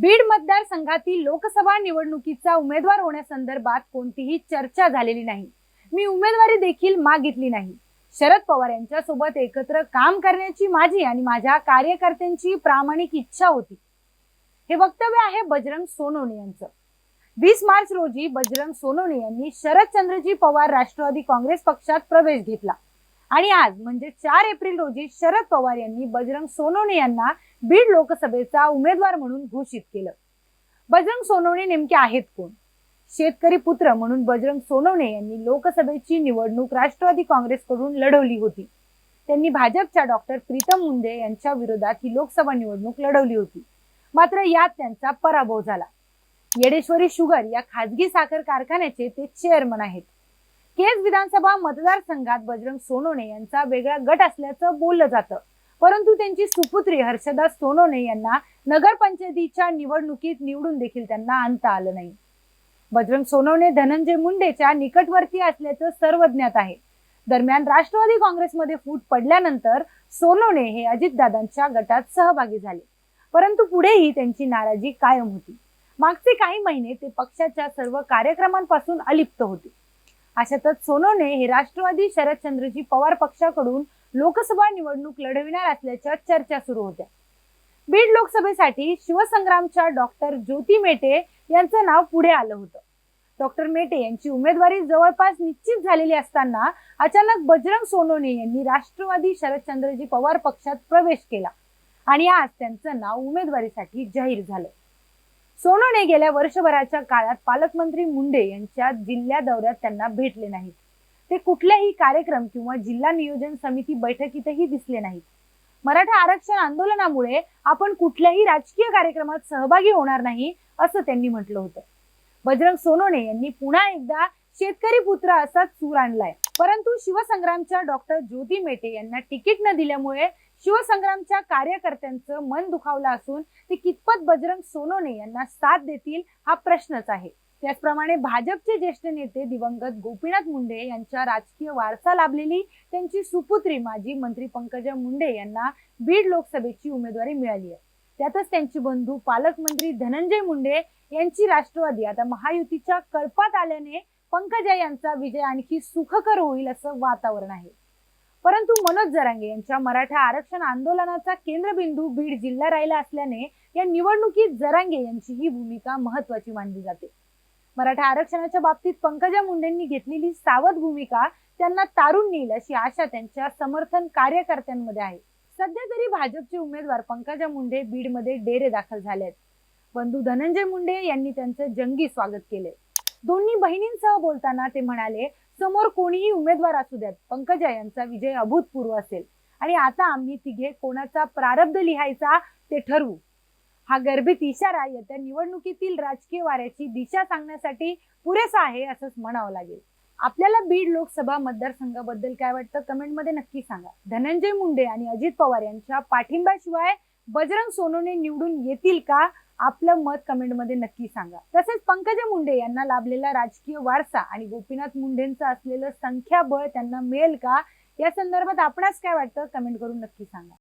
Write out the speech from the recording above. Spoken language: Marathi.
बीड मतदारसंघातील लोकसभा निवडणुकीचा उमेदवार होण्यासंदर्भात कोणतीही चर्चा झालेली नाही. मी उमेदवारी देखील मागितली नाही. शरद पवार यांच्या सोबत एकत्र काम करण्याची माझी आणि माझ्या कार्यकर्त्यांची प्रामाणिक इच्छा होती. हे वक्तव्य आहे बजरंग सोनवणे यांचं. वीस मार्च रोजी बजरंग सोनवणे यांनी शरदचंद्रजी पवार राष्ट्रवादी काँग्रेस पक्षात प्रवेश घेतला. आणि आज म्हणजे चार एप्रिल रोजी शरद पवार यांनी बजरंग सोनवणे यांना बीड लोकसभेचा उमेदवार म्हणून घोषित केलं. बजरंग सोनवणे नेमके आहेत कोण? शेतकरी पुत्र म्हणून बजरंग सोनवणे यांनी लोकसभेची निवडणूक राष्ट्रवादी काँग्रेसकडून लढवली होती. त्यांनी भाजपच्या डॉक्टर प्रीतम मुंडे यांच्या विरोधात ही लोकसभा निवडणूक लढवली होती. मात्र यात त्यांचा पराभव झाला. येडेश्वरी शुगर या खाजगी साखर कारखान्याचे ते चेअरमन आहेत. केज विधानसभा मतदारसंघात बजरंग सोनवणे यांचा वेगळा गट असल्याचं बोललं जातं. परंतु त्यांची सुपुत्री हर्षदा सोनवणे यांना नगरपंचायतीच्या निवडणुकीत निवडून देखील त्यांना आणता आलं नाही. बजरंग सोनवणे धनंजय मुंडेच्या निकटवर्ती असल्याचं सर्व ज्ञात आहे. दरम्यान राष्ट्रवादी काँग्रेसमध्ये फूट पडल्यानंतर सोनवणे हे अजितदादांच्या गटात सहभागी झाले. परंतु पुढेही त्यांची नाराजी कायम होती. मागचे काही महिने ते पक्षाच्या सर्व कार्यक्रमांपासून अलिप्त होते. अशातच सोनोने हे राष्ट्रवादी शरदचंद्रजी पवार पक्षाकडून लोकसभा निवडणूक लढविणार असल्याच्या चर्चा सुरू होत्या. बीड लोकसभेसाठी शिवसंग्रामच्या डॉक्टर ज्योती मेटे यांचं नाव पुढे आलं होतं. डॉक्टर मेटे यांची उमेदवारी जवळपास निश्चित झालेली असताना अचानक बजरंग सोनोने यांनी राष्ट्रवादी शरदचंद्रजी पवार पक्षात प्रवेश केला आणि आज त्यांचं नाव उमेदवारीसाठी जाहीर झालं. सोनोने गेल्या वर्षभराच्या काळात पालकमंत्री मुंडे यांच्या जिल्हा दौऱ्यात त्यांना भेटले नाहीत. ते कुठल्याही कार्यक्रम किंवा जिल्हा नियोजन समिती बैठकीतही दिसले नाहीत. मराठा आरक्षण आंदोलनामुळे आपण कुठल्याही राजकीय कार्यक्रमात सहभागी होणार नाही असं त्यांनी म्हटलं होतं. बजरंग सोनोने यांनी पुन्हा एकदा शेतकरी पुत्र असा सूर आणलाय. परंतु शिवसंग्रामच्या डॉक्टर ज्योती मेटे यांना तिकीट न दिल्यामुळे शिवसंग्रामच्या कार्यकर्त्यांचं मन दुखावलं असून ते कितपत बजरंग सोनोने यांना साथ देतील हा प्रश्नच आहे. त्याचप्रमाणे भाजपचे ज्येष्ठ नेते दिवंगत गोपीनाथ मुंडे यांच्या राजकीय वारसा लाभलेली त्यांची सुपुत्री माजी मंत्री पंकजा मुंडे यांना बीड लोकसभेची उमेदवारी मिळाली आहे. त्यातच त्यांची बंधू पालकमंत्री धनंजय मुंडे यांची राष्ट्रवादी आता महायुतीच्या कळपात आल्याने पंकजा यांचा विजय आणखी सुखकर होईल असं वातावरण आहे. परंतु मनोज जरांगे यांच्या मराठा आरक्षण आंदोलनाचा केंद्रबिंदू बीड जिल्हा राहिला असल्याने या निवडणुकीत जरांगे यांची ही भूमिका महत्वाची मानली जाते. मराठा आरक्षणाच्या बाबतीत पंकजा मुंडेंनी घेतलेली सावध भूमिका त्यांना तारून नेईल अशी आशा त्यांच्या समर्थन कार्यकर्त्यांमध्ये आहे. सध्या तरी भाजपचे उमेदवार पंकजा मुंडे बीडमध्ये डेरे दाखल झाले आहेत बंधू धनंजय मुंडे यांनी त्यांचं जंगी स्वागत केले दोन्ही बहिणींसह बोलताना ते म्हणाले समोर कोणीही उमेदवार असू द्यात. पंकजा यांचा विजय अभूतपूर्व असेल. आणि आता आम्ही तिघे कोणाचा प्रारब्ध लिहायचा ते ठरवू. हा गर्भित इशारा येत्या निवडणुकीतील राजकीय वाऱ्याची दिशा सांगण्यासाठी पुरेसा आहे असंच म्हणावं लागेल. आपल्याला बीड लोकसभा मतदारसंघाबद्दल काय वाटतं कमेंटमध्ये नक्की सांगा. धनंजय मुंडे आणि अजित पवार यांच्या पाठिंब्याशिवाय बजरंग सोनूने निवडून येतील का? आपलं मत कमेंटमध्ये नक्की सांगा. तसेच पंकजा मुंडे यांना लाभलेला राजकीय वारसा आणि गोपीनाथ मुंडेंचं असलेलं संख्याबळ त्यांना मिळेल का? या संदर्भात आपणास काय वाटतं? कमेंट करून नक्की सांगा.